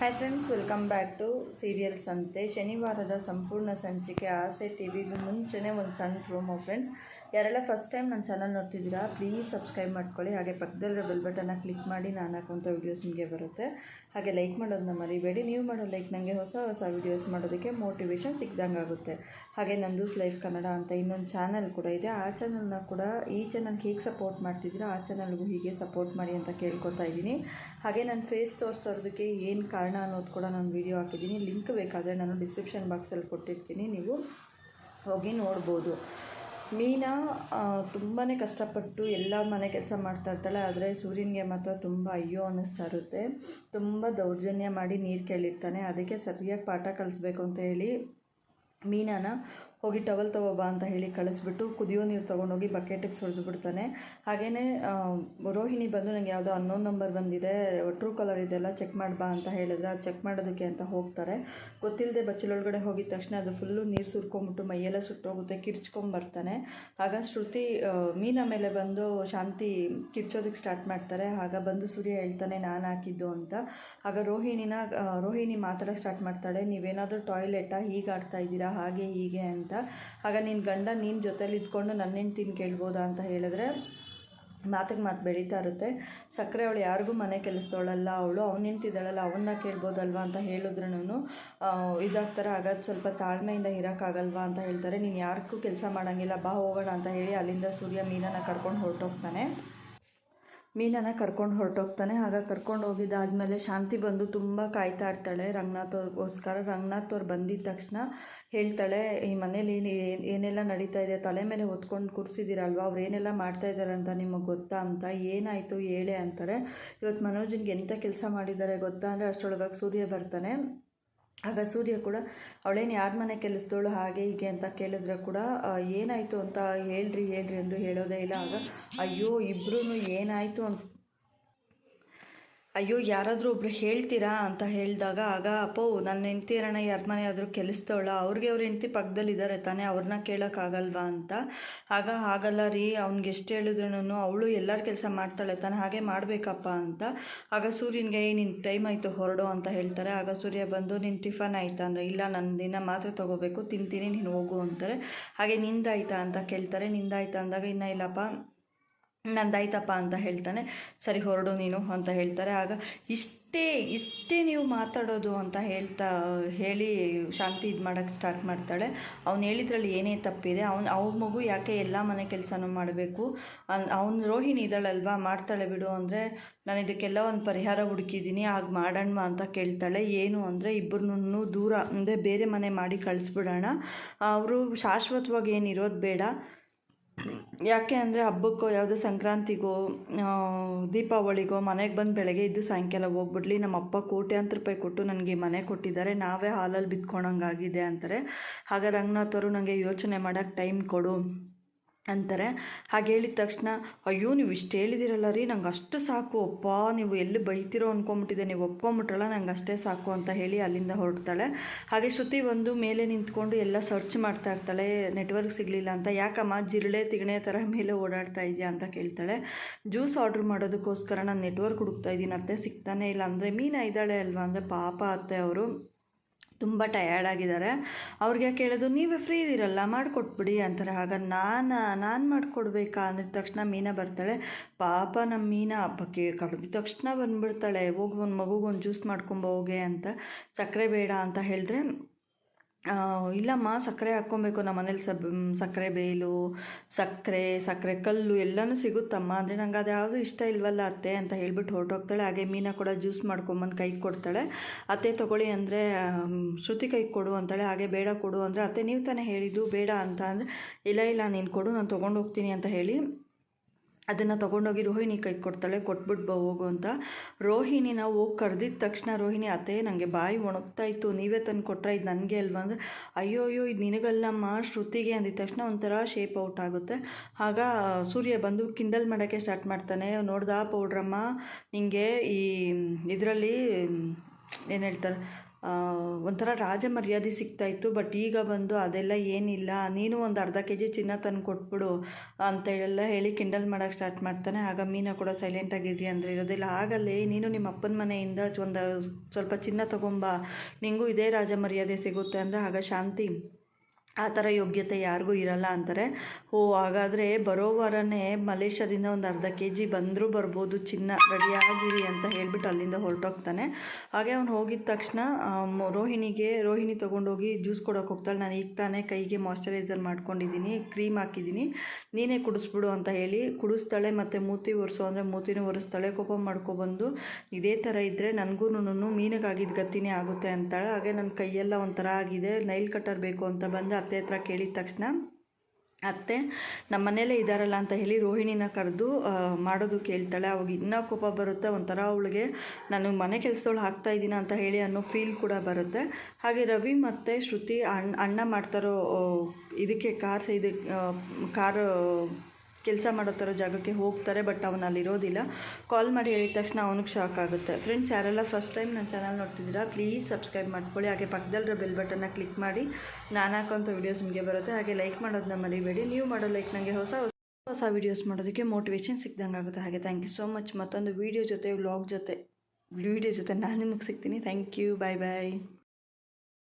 Hi friends welcome back to serials ಅಂತೆ ಶನಿವಾರದ ಸಂಪೂರ್ಣ ಸಂಚಿಕೆ ಆಸೆ ಟಿವಿಗೂ ಮುಂಚೆನೇ ಒಂದು ಸಣ್ಣ ಪ್ರೋಮೊ ಫ್ರೆಂಡ್ಸ್ ಯಾರೆಲ್ಲ ಫಸ್ಟ್ ಟೈಮ್ ನನ್ನ ಚಾನಲ್ ನೋಡ್ತಿದ್ದೀರಾ ಪ್ಲೀಸ್ ಸಬ್ಸ್ಕ್ರೈಬ್ ಮಾಡ್ಕೊಳ್ಳಿ. ಹಾಗೆ ಪಕ್ಕದಲ್ಲಿರೋ ಬೆಲ್ ಬಟನ್ನ ಕ್ಲಿಕ್ ಮಾಡಿ ನಾನು ಹಾಕುವಂಥ ವೀಡಿಯೋಸ್ ನಿಮಗೆ ಬರುತ್ತೆ. ಹಾಗೆ ಲೈಕ್ ಮಾಡೋದನ್ನ ಮರಿಬೇಡಿ. ನೀವು ಮಾಡೋ ಲೈಕ್ ನನಗೆ ಹೊಸ ಹೊಸ ವೀಡಿಯೋಸ್ ಮಾಡೋದಕ್ಕೆ ಮೋಟಿವೇಶನ್ ಸಿಕ್ದಂಗೆ ಆಗುತ್ತೆ. ಹಾಗೆ ನಂದೂಸ್ ಲೈಫ್ ಕನ್ನಡ ಅಂತ ಇನ್ನೊಂದು ಚಾನಲ್ ಕೂಡ ಇದೆ. ಆ ಚಾನಲ್ನ ಕೂಡ ಈ ಚಾನಲ್ಗೆ ಹೇಗೆ ಸಪೋರ್ಟ್ ಮಾಡ್ತಿದ್ದೀರಾ, ಆ ಚಾನಲ್ಗೂ ಹೀಗೆ ಸಪೋರ್ಟ್ ಮಾಡಿ ಅಂತ ಕೇಳ್ಕೊತಾ ಇದ್ದೀನಿ. ಹಾಗೆ ನನ್ನ ಫೇಸ್ ತೋರಿಸೋದಕ್ಕೆ ಏನು ಕಾರಣ ಅನ್ನೋದು ಕೂಡ ನಾನು ವೀಡಿಯೋ ಹಾಕಿದ್ದೀನಿ. ಲಿಂಕ್ ಬೇಕಾದರೆ ನಾನು ಡಿಸ್ಕ್ರಿಪ್ಷನ್ ಬಾಕ್ಸಲ್ಲಿ ಕೊಟ್ಟಿರ್ತೀನಿ. ನೀವು ಹೋಗಿ ನೋಡ್ಬೋದು. ಮೀನಾ ತುಂಬಾ ಕಷ್ಟಪಟ್ಟು ಎಲ್ಲ ಮನೆ ಕೆಲಸ ಮಾಡ್ತಾ ಇರ್ತಾಳೆ. ಆದರೆ ಸೂರ್ಯನಿಗೆ ಮಾತ್ರ ತುಂಬ ಅಯ್ಯೋ ಅನ್ನಿಸ್ತಾ ಇರುತ್ತೆ. ತುಂಬ ದೌರ್ಜನ್ಯ ಮಾಡಿ ನೀರು ಕೇಳಿರ್ತಾನೆ. ಅದಕ್ಕೆ ಸರಿಯಾಗಿ ಪಾಠ ಕಲಿಸ್ಬೇಕು ಅಂತ ಹೇಳಿ ಮೀನಾನ ಹೋಗಿ ಟವಲ್ ತಗೋಬಾ ಅಂತ ಹೇಳಿ ಕಳಿಸ್ಬಿಟ್ಟು ಕುದಿಯೋ ನೀರು ತೊಗೊಂಡೋಗಿ ಬಕೆಟಿಗೆ ಸುರಿದು ಬಿಡ್ತಾನೆ. ಹಾಗೆಯೇ ರೋಹಿಣಿ ಬಂದು ನನಗೆ ಯಾವುದೋ ಅನ್ನೋನ್ ನಂಬರ್ ಬಂದಿದೆ ಟ್ರೂ ಕಲರ್ ಇದೆಲ್ಲ ಚೆಕ್ ಮಾಡ್ಬಾ ಅಂತ ಹೇಳಿದ್ರೆ ಅದು ಚೆಕ್ ಮಾಡೋದಕ್ಕೆ ಅಂತ ಹೋಗ್ತಾರೆ. ಗೊತ್ತಿಲ್ಲದೆ ಬಚ್ಚಲೊಳಗಡೆ ಹೋಗಿದ ತಕ್ಷಣ ಅದು ಫುಲ್ಲು ನೀರು ಸುರ್ಕೊಂಬಿಟ್ಟು ಮೈಯೆಲ್ಲ ಸುಟ್ಟೋಗುತ್ತೆ ಕಿರ್ಚ್ಕೊಂಬರ್ತಾನೆ ಆಗ ಶ್ರುತಿ ಮೀನ ಮೇಲೆ ಬಂದು ಶಾಂತಿ ಕಿರ್ಚೋದಕ್ಕೆ ಸ್ಟಾರ್ಟ್ ಮಾಡ್ತಾರೆ. ಆಗ ಬಂದು ಸೂರ್ಯ ಹೇಳ್ತಾನೆ, ನಾನು ಹಾಕಿದ್ದು ಅಂತ. ಆಗ ರೋಹಿಣಿನ ರೋಹಿಣಿ ಮಾತಾಡೋಕ್ಕೆ ಸ್ಟಾರ್ಟ್ ಮಾಡ್ತಾಳೆ, ನೀವೇನಾದರೂ ಟಾಯ್ಲೆಟಾ ಹೀಗೆ ಆಡ್ತಾ ಇದ್ದೀರಾ? ಹಾಗೆ ಹೀಗೆ ಅಂತ. ಆಗ ನಿನ್ನ ಗಂಡ ನಿನ್ನ ಜೊತೇಲಿ ಇದ್ಕೊಂಡು ನನ್ನ ಹೆಂಡ್ತಿನ ಕೇಳ್ಬೋದಾ ಅಂತ ಹೇಳಿದ್ರೆ ಮಾತಿಗೆ ಮಾತು ಬೆಳೀತಾ ಇರುತ್ತೆ. ಸಕ್ಕರೆ ಅವಳು ಯಾರಿಗೂ ಮನೆ ಕೆಲಸದವಳಲ್ಲ ಅವಳು ಅವ್ನು ನಿಂತಿದ್ದಾಳಲ್ಲ ಅವನ್ನ ಕೇಳ್ಬೋದಲ್ವಾ ಅಂತ ಹೇಳಿದ್ರೂ ಇದಾಗ್ತಾರೆ. ಆಗ ಸ್ವಲ್ಪ ತಾಳ್ಮೆಯಿಂದ ಇರೋಕ್ಕಾಗಲ್ವಾ ಅಂತ ಹೇಳ್ತಾರೆ. ನೀನು ಯಾರಿಗೂ ಕೆಲಸ ಮಾಡೋಂಗಿಲ್ಲ, ಬಾ ಹೋಗೋಣ ಅಂತ ಹೇಳಿ ಅಲ್ಲಿಂದ ಸೂರ್ಯ ಮೀನನ್ನು ಕರ್ಕೊಂಡು ಹೊರಟೋಗ್ತಾನೆ. ಮೀನನ್ನ ಕರ್ಕೊಂಡು ಹೊರಟೋಗ್ತಾನೆ. ಆಗ ಕರ್ಕೊಂಡು ಹೋಗಿದ್ದಾದ್ಮೇಲೆ ಶಾಂತಿ ಬಂದು ತುಂಬ ಕಾಯ್ತಾ ಇರ್ತಾಳೆ. ರಂಗನಾಥ್ ಅವ್ರಿಗೋಸ್ಕರ ರಂಗನಾಥ್ ಅವ್ರು ಬಂದಿದ್ದ ತಕ್ಷಣ ಹೇಳ್ತಾಳೆ, ಈ ಮನೇಲಿ ಏನು, ಏನೆಲ್ಲ ನಡೀತಾ ಇದೆ? ತಲೆ ಮೇಲೆ ಹೊತ್ಕೊಂಡು ಕೂರಿಸಿದ್ದೀರಲ್ವ ಅವ್ರು ಏನೆಲ್ಲ ಮಾಡ್ತಾ ಇದ್ದಾರೆ ಅಂತ ನಿಮಗೆ ಗೊತ್ತಾ ಅಂತ? ಏನಾಯಿತು? ಹೇಳೆ ಅಂತಾರೆ. ಇವತ್ತು ಮನೋಜನ್ಗೆ ಎಂಥ ಕೆಲಸ ಮಾಡಿದ್ದಾರೆ ಗೊತ್ತಾ? ಅಂದರೆ ಅಷ್ಟರೊಳಗಾಗಿ ಸೂರ್ಯ ಬರ್ತಾನೆ. ಆಗ ಸೂರ್ಯ ಕೂಡ, ಅವಳೇನು ಯಾರ ಮನೆ ಕೆಲಸದವಳು ಹಾಗೆ ಹೀಗೆ ಅಂತ ಕೇಳಿದ್ರೆ ಕೂಡ ಏನಾಯಿತು ಅಂತ ಹೇಳ್ರಿ ಹೇಳ್ರಿ ಅಂದರು ಹೇಳೋದೇ ಇಲ್ಲ. ಆಗ, ಅಯ್ಯೋ ಇಬ್ಬರೂ ಏನಾಯಿತು ಅಂತ ಅಯ್ಯೋ, ಯಾರಾದರೂ ಒಬ್ರು ಹೇಳ್ತೀರಾ ಅಂತ ಹೇಳಿದಾಗ, ಆಗ ಅಪ್ಪೋ ನನ್ನ ಹೆಂಡ್ತಿ ಅಣ್ಣ ಯಾರ ಮನೆ ಆದರೂ ಕೆಲಸದವಳ, ಅವ್ರಿಗೆ ಅವ್ರ ಹೆಂಡ್ತಿ ಪಕ್ಕದಲ್ಲಿದ್ದಾರೆ ತಾನೇ ಅವ್ರನ್ನ ಕೇಳೋಕ್ಕಾಗಲ್ವಾ ಅಂತ. ಆಗ ಆಗಲ್ಲ ರೀ, ಅವ್ನಿಗೆ ಎಷ್ಟು ಹೇಳಿದ್ರು ಅವಳು ಎಲ್ಲರ ಕೆಲಸ ಮಾಡ್ತಾಳೆ ತಾನೆ, ಹಾಗೆ ಮಾಡಬೇಕಪ್ಪ ಅಂತ. ಆಗ ಸೂರ್ಯನಿಗೆ ನಿನ್ನ ಟೈಮ್ ಆಯಿತು, ಹೊರಡು ಅಂತ ಹೇಳ್ತಾರೆ. ಆಗ ಸೂರ್ಯ ಬಂದು ನಿನ್ನ ಟಿಫನ್ ಆಯಿತಾ? ಅಂದರೆ, ಇಲ್ಲ ನನ್ನ ದಿನ ಮಾತ್ರೆ ತೊಗೋಬೇಕು, ತಿಂತೀನಿ, ನೀನು ಹೋಗು ಅಂತಾರೆ. ಹಾಗೆ, ನಿಂದಾಯ್ತಾ? ಅಂತ ಕೇಳ್ತಾರೆ. ನಿಂದಾಯ್ತಾ ಅಂದಾಗ, ಇನ್ನೂ ಇಲ್ಲಪ್ಪ ನಂದಾಯ್ತಪ್ಪ ಅಂತ ಹೇಳ್ತಾನೆ. ಸರಿ, ಹೊರಡು ನೀನು ಅಂತ ಹೇಳ್ತಾರೆ. ಆಗ ಇಷ್ಟೇ ಇಷ್ಟೇ ನೀವು ಮಾತಾಡೋದು ಅಂತ ಹೇಳ್ತಾ, ಹೇಳಿ ಶಾಂತಿ ಇದು ಮಾಡೋಕ್ಕೆ ಸ್ಟಾರ್ಟ್ ಮಾಡ್ತಾಳೆ. ಅವ್ನು ಹೇಳಿದ್ರಲ್ಲಿ ಏನೇ ತಪ್ಪಿದೆ, ಅವ್ನು ಅವ್ರ ಮಗು ಯಾಕೆ ಎಲ್ಲ ಮನೆ ಕೆಲಸನೂ ಮಾಡಬೇಕು? ಅವ್ನು ರೋಹಿಣಿ ಇದ್ದಾಳಲ್ವಾ, ಮಾಡ್ತಾಳೆ ಬಿಡು ಅಂದರೆ ನಾನು ಇದಕ್ಕೆಲ್ಲ ಒಂದು ಪರಿಹಾರ ಹುಡುಕಿದ್ದೀನಿ ಆಗ ಮಾಡೋಣ ಅಂತ ಕೇಳ್ತಾಳೆ. ಏನು ಅಂದರೆ ಇಬ್ಬರನ್ನೂ ದೂರ, ಅಂದರೆ ಬೇರೆ ಮನೆ ಮಾಡಿ ಕಳಿಸ್ಬಿಡೋಣ. ಅವರು ಶಾಶ್ವತವಾಗಿ ಏನು ಇರೋದು ಬೇಡ. ಯಾಕೆ ಅಂದರೆ ಹಬ್ಬಕ್ಕೋ, ಯಾವುದೋ ಸಂಕ್ರಾಂತಿಗೋ ದೀಪಾವಳಿಗೋ, ಮನೆಗೆ ಬಂದು ಬೆಳಗ್ಗೆ ಇದ್ದು ಸಾಯಂಕಾಲ ಹೋಗ್ಬಿಡ್ಲಿ ನಮ್ಮ ಅಪ್ಪ ಕೋಟ್ಯಾಂತರ ರೂಪಾಯಿ ಕೊಟ್ಟು ನನಗೆ ಮನೆ ಕೊಟ್ಟಿದ್ದಾರೆ, ನಾವೇ ಹಾಲಲ್ಲಿ ಬಿತ್ಕೊಳಂಗಾಗಿದೆ ಅಂತಾರೆ. ಹಾಗೆ ರಂಗನಾಥ್ ನನಗೆ ಯೋಚನೆ ಮಾಡೋಕ್ಕೆ ಟೈಮ್ ಕೊಡು. ಅಂತಾರೆ. ಹಾಗೆ ಹೇಳಿದ ತಕ್ಷಣ, ಅಯ್ಯೋ, ನೀವು ಇಷ್ಟು ಹೇಳಿದಿರಲ್ಲ ರೀ, ನಂಗೆ ಅಷ್ಟು ಸಾಕು. ಅಪ್ಪ, ನೀವು ಎಲ್ಲಿ ಬೈತಿರೋ ಅಂದ್ಕೊಂಬಿಟ್ಟಿದೆ ನೀವು ಒಪ್ಕೊಂಬಿಟ್ರಲ್ಲ, ನಂಗೆ ಅಷ್ಟೇ ಸಾಕು, ಅಂತ ಹೇಳಿ ಅಲ್ಲಿಂದ ಹೊರಡ್ತಾಳೆ. ಹಾಗೆ ಶ್ರುತಿ ಒಂದು ಮೇಲೆ ನಿಂತ್ಕೊಂಡು ಎಲ್ಲ ಸರ್ಚ್ ಮಾಡ್ತಾ ಇರ್ತಾಳೆ. ನೆಟ್ವರ್ಕ್ ಸಿಗಲಿಲ್ಲ ಅಂತ. ಯಾಕಮ್ಮ, ಜಿರಳೆ, ತಿಗಣೆ ಥರ ಮೇಲೆ ಓಡಾಡ್ತಾ ಇದೆಯಾ? ಅಂತ ಕೇಳ್ತಾಳೆ. ಜ್ಯೂಸ್ ಆರ್ಡ್ರ್ ಮಾಡೋದಕ್ಕೋಸ್ಕರ ನಾನು ನೆಟ್ವರ್ಕ್ ಹುಡುಕ್ತಾ ಇದ್ದೀನಿ ಅತ್ತೆ ಸಿಗ್ತಾನೆ ಇಲ್ಲ. ಅಂದರೆ ಮೀನ ಇದ್ದಾಳೆ ಅಲ್ವಾ? ಅಂದರೆ ಪಾಪ ಅತ್ತೆ ಅವರು. ತುಂಬ ಟಯರ್ಡ್ ಆಗಿದ್ದಾರೆ. ಅವ್ರಿಗೆ ಕೇಳೋದು ನೀವೇ ಫ್ರೀ ಇದ್ದೀರಲ್ಲ, ಮಾಡಿಕೊಟ್ಬಿಡಿ ಅಂತಾರೆ. ಆಗ ನಾನು ನಾನು ಮಾಡಿಕೊಡ್ಬೇಕಾ? ಅಂದಿದ ತಕ್ಷಣ ಮೀನಾ ಬರ್ತಾಳೆ. ಪಾಪ ನಮ್ಮ ಮೀನಾ ಹಬ್ಬಕ್ಕೆ ಕಳೆದ ತಕ್ಷಣ ಬಂದುಬಿಡ್ತಾಳೆ. ಹೋಗಿ ಒಂದು ಮಗುಗೊಂದು ಜ್ಯೂಸ್ ಮಾಡ್ಕೊಂಬೋಗೆ ಅಂತ. ಸಕ್ಕರೆ ಬೇಡ ಅಂತ ಹೇಳಿದ್ರೆ ಇಲ್ಲಮ್ಮ, ಸಕ್ಕರೆ ಹಾಕ್ಕೊಬೇಕು ನಮ್ಮ ಮನೇಲಿ ಸಬ್ ಸಕ್ಕರೆ ಬೇಲು, ಸಕ್ಕರೆ ಸಕ್ಕರೆ ಕಲ್ಲು ಎಲ್ಲನೂ ಸಿಗುತ್ತಮ್ಮ. ಅಂದರೆ ನಂಗೆ ಅದು ಯಾವುದು ಇಷ್ಟ ಇಲ್ವಲ್ಲ ಅತ್ತೆ ಅಂತ ಹೇಳ್ಬಿಟ್ಟು ಹೊರಟೋಗ್ತಾಳೆ. ಹಾಗೆ ಮೀನಾ ಕೂಡ ಜ್ಯೂಸ್ ಮಾಡ್ಕೊಂಬಂದು ಕೈ ಕೊಡ್ತಾಳೆ. ಅತ್ತೆ ತೊಗೊಳ್ಳಿ ಅಂದರೆ ಶ್ರುತಿ ಕೈ ಕೊಡು ಅಂತಾಳೆ. ಹಾಗೆ ಬೇಡ ಕೊಡು ಅಂದರೆ, ಅತ್ತೆ, ನೀವು ತಾನೇ ಹೇಳಿದ್ದು, ಬೇಡ ಅಂತ ಅಂದರೆ, ಇಲ್ಲ ಇಲ್ಲ, ನೀನು ಕೊಡು, ನಾನು ತೊಗೊಂಡು ಹೋಗ್ತೀನಿ ಅಂತ ಹೇಳಿ ಅದನ್ನು ತೊಗೊಂಡೋಗಿ ರೋಹಿಣಿ ಕೈ ಕೊಡ್ತಾಳೆ ಕೊಟ್ಬಿಟ್ಟು ಬಾ ಹೋಗು ಅಂತ. ರೋಹಿಣಿ ನಾವು ಹೋಗಿ ಕರೆದಿದ್ದ ತಕ್ಷಣ ರೋಹಿಣಿ, ಅತ್ತೆ ನನಗೆ ಬಾಯಿ ಒಣಗ್ತಾ ಇತ್ತು, ನೀವೇ ತಂದು ಕೊಟ್ಟರೆ ಇದು ನನಗೆ ಅಲ್ವಾ? ಅಂದರೆ ಅಯ್ಯೋ ಅಯ್ಯೋ ಇದು ನಿನಗಲ್ಲಮ್ಮ, ಶ್ರುತಿಗೆ. ಅಂದಿದ ತಕ್ಷಣ ಒಂಥರ ಶೇಪ್ ಔಟ್ ಆಗುತ್ತೆ. ಆಗ ಸೂರ್ಯ ಬಂದು ಕಿಂಡಲ್ ಮಾಡೋಕ್ಕೆ ಸ್ಟಾರ್ಟ್ ಮಾಡ್ತಾನೆ. ನೋಡ್ದಾ ಪೌಡ್ರಮ್ಮ ನಿಮಗೆ ಈ, ಇದರಲ್ಲಿ, ಏನು ಹೇಳ್ತಾರೆ ಒಂಥರ ರಾಜ ಮರ್ಯಾದೆ ಸಿಗ್ತಾಯಿತ್ತು ಬಟ್ ಈಗ ಬಂದು ಅದೆಲ್ಲ ಏನಿಲ್ಲ, ನೀನು ಒಂದು ಅರ್ಧ ಕೆ ಜಿ ಚಿನ್ನ ತಂದು ಕೊಟ್ಬಿಡು ಅಂತೇಳೆಲ್ಲ ಹೇಳಿ ಕಿಂಡಲ್ ಮಾಡೋಕ್ಕೆ ಸ್ಟಾರ್ಟ್ ಮಾಡ್ತಾನೆ. ಆಗ ಮೀನಾ ಕೂಡ ಸೈಲೆಂಟಾಗಿರ್ರಿ ಅಂದರೆ ಇರೋದಿಲ್ಲ. ಆಗಲ್ಲೇ ನೀನು ನಿಮ್ಮ ಅಪ್ಪನ ಮನೆಯಿಂದ ಒಂದು ಸ್ವಲ್ಪ ಚಿನ್ನ ತಗೊಂಬ, ನಿಂಗೂ ಇದೇ ರಾಜ ಮರ್ಯಾದೆ ಸಿಗುತ್ತೆ ಅಂದರೆ, ಆಗ ಶಾಂತಿ. ಆ ಥರ ಯೋಗ್ಯತೆ ಯಾರಿಗೂ ಇರಲ್ಲ ಅಂತಾರೆ. ಓ ಹಾಗಾದರೆ ಬರೋ ವಾರನೇ ಮಲೇಷ್ಯಾದಿಂದ ಒಂದು ಅರ್ಧ ಕೆ ಜಿ ಬಂದರೂ ಬರ್ಬೋದು, ಚಿನ್ನ ರೆಡಿಯಾಗಿರಿ ಅಂತ ಹೇಳ್ಬಿಟ್ಟು ಅಲ್ಲಿಂದ ಹೊರಟೋಗ್ತಾನೆ. ಹಾಗೆ ಅವ್ನು ಹೋಗಿದ ತಕ್ಷಣ ರೋಹಿಣಿಗೆ, ರೋಹಿಣಿ ತೊಗೊಂಡೋಗಿ ಜ್ಯೂಸ್ ಕೊಡೋಕೆ ಹೋಗ್ತಾಳೆ. ನಾನು ಈಗ ತಾನೇ ಕೈಗೆ ಮಾಯಶ್ಚರೈಸರ್ ಮಾಡ್ಕೊಂಡಿದ್ದೀನಿ ಕ್ರೀಮ್ ಹಾಕಿದ್ದೀನಿ ನೀನೇ ಕುಡಿಸ್ಬಿಡು ಅಂತ ಹೇಳಿ ಕುಡಿಸ್ತಾಳೆ ಮತ್ತು ಮೂತಿ ಒರೆಸು, ಅಂದರೆ ಮೂತಿನೂ ಒರೆಸ್ತಾಳೆ. ಕೋಪ ಮಾಡ್ಕೊಬಂದು ಇದೇ ಥರ ಇದ್ದರೆ ನನಗೂ ಮೀನಿಗಾಗಿದ್ದ ಗತಿನೇ ಆಗುತ್ತೆ ಅಂತಾಳೆ. ಹಾಗೆ ನನ್ನ ಕೈಯೆಲ್ಲ ಒಂಥರ ಆಗಿದೆ. ನೈಲ್ ಕಟ್ಟರ್ ಬೇಕು ಅಂತ ಬಂದು ಅತ್ತೆ ಹತ್ರ ಕೇಳಿದ ತಕ್ಷಣ, ಅತ್ತೆ ನಮ್ಮ ಮನೇಲೇ ಇದ್ದಾರಲ್ಲ ಅಂತ ಹೇಳಿ ರೋಹಿಣಿನ ಕರೆದು ಮಾಡೋದು ಕೇಳ್ತಾಳೆ. ಅವಾಗ ಇನ್ನೂ ಕೋಪ ಬರುತ್ತೆ, ಒಂಥರ ಅವಳಿಗೆ, ನಾನು ಮನೆ ಕೆಲಸದವಳು ಹಾಕ್ತಾ ಇದ್ದೀನ ಅಂತ ಹೇಳಿ ಅನ್ನೋ ಫೀಲ್ ಕೂಡ ಬರುತ್ತೆ. ಹಾಗೆ ರವಿ ಮತ್ತು ಶ್ರುತಿ ಅಣ್ಣ ಅಣ್ಣ ಮಾಡ್ತಾರೋ ಇದಕ್ಕೆ ಕಾರ್ ಇದಕ್ಕೆ ಕಾರು ಕೆಲಸ ಮಾಡೋ ಥರ ಜಾಗಕ್ಕೆ ಹೋಗ್ತಾರೆ, ಬಟ್ ಅವನು ಅಲ್ಲಿರೋದಿಲ್ಲ ಕಾಲ್ ಮಾಡಿ ಹೇಳಿದ ತಕ್ಷಣ ಅವನಿಗೆ ಶಾಕ್ ಆಗುತ್ತೆ. ಫ್ರೆಂಡ್ಸ್ ಯಾರೆಲ್ಲ ಫಸ್ಟ್ ಟೈಮ್ ನನ್ನ ಚಾನಲ್ ನೋಡ್ತಿದ್ದೀರಾ ಪ್ಲೀಸ್ ಸಬ್ಸ್ಕ್ರೈಬ್ ಮಾಡ್ಕೊಳ್ಳಿ. ಹಾಗೆ ಪಕ್ಕದಲ್ಲಿರೋ ಬೆಲ್ ಬಟನ್ನ ಕ್ಲಿಕ್ ಮಾಡಿ. ನಾನು ಹಾಕೋಂಥ ವೀಡಿಯೋಸ್ ನಿಮಗೆ ಬರುತ್ತೆ. ಹಾಗೆ ಲೈಕ್ ಮಾಡೋದನ್ನ ಮರಿಬೇಡಿ. ನೀವು ಮಾಡೋ ಲೈಕ್ ನನಗೆ ಹೊಸ ಹೊಸ ವೀಡಿಯೋಸ್ ಮಾಡೋದಕ್ಕೆ ಮೋಟಿವೇಶನ್ ಸಿಕ್ಕಿದಂಗೆ ಆಗುತ್ತೆ. ಹಾಗೆ ಥ್ಯಾಂಕ್ ಯು ಸೋ ಮಚ್ ಮತ್ತೊಂದು ವೀಡಿಯೋ ಜೊತೆ ವ್ಲಾಗ್ ಜೊತೆ ವೀಡಿಯೋ ಜೊತೆ ನಾನು ನಿಮಗೆ ಸಿಗ್ತೀನಿ. Thank you bye bye